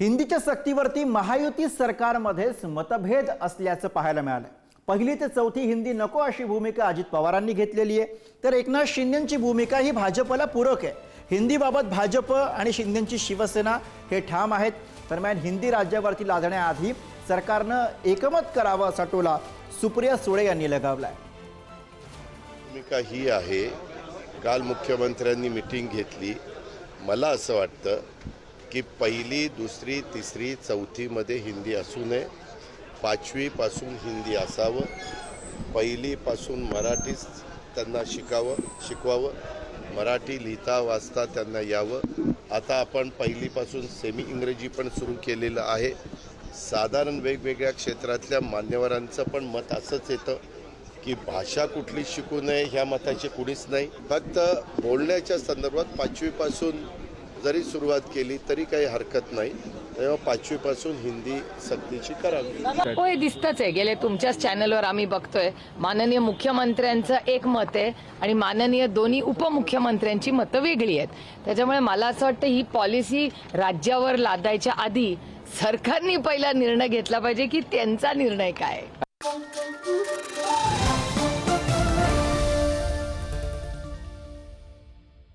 हिंदीच्या सक्तीवरती महायुती सरकारमध्येच मतभेद असल्याचं पाहायला मिळालं. पहिली ते चौथी हिंदी नको अशी भूमिका अजित पवारांनी घेतलेली आहे. तर एकनाथ शिंदेची भूमिका ही भाजपला पूरक आहे. हिंदीबाबत भाजप आणि शिंदेची शिवसेना हे ठाम आहेत. दरम्यान हिंदी राज्यावरती लादण्याआधी सरकारनं एकमत करावं असा टोला सुप्रिया सुळे यांनी लगावला भूमिका ही आहे. काल मुख्यमंत्र्यांनी मिटिंग घेतली. मला असं वाटतं की पहिली दुसरी तिसरी चौथीमध्ये हिंदी असू नये. पाचवीपासून हिंदी असावं. पहिलीपासून मराठीच त्यांना शिकावं शिकवावं. मराठी लिहिता वाचता त्यांना यावं. आता आपण पहिलीपासून सेमी इंग्रजी पण सुरू केलेलं आहे. साधारण वेगवेगळ्या क्षेत्रातल्या मान्यवरांचं पण मत असंच येतं की भाषा कुठली शिकू नये ह्या मताचे कुणीच नाही. फक्त बोलण्याच्या संदर्भात पाचवीपासून जरी सुरुवात केली तरी काही हरकत नाही. तेव्हा पाचवीपासून हिंदी सक्तीची करावी. होय दिसतच आहे. गेले तुमच्याच चॅनलवर आम्ही बघतोय. माननीय मुख्यमंत्र्यांचं एक मत आहे आणि माननीय दोन्ही उपमुख्यमंत्र्यांची मतं वेगळी आहेत. त्याच्यामुळे मला असं वाटतं ही पॉलिसी राज्यावर लादायच्या आधी सरकारने पहिला निर्णय घेतला पाहिजे की त्यांचा निर्णय काय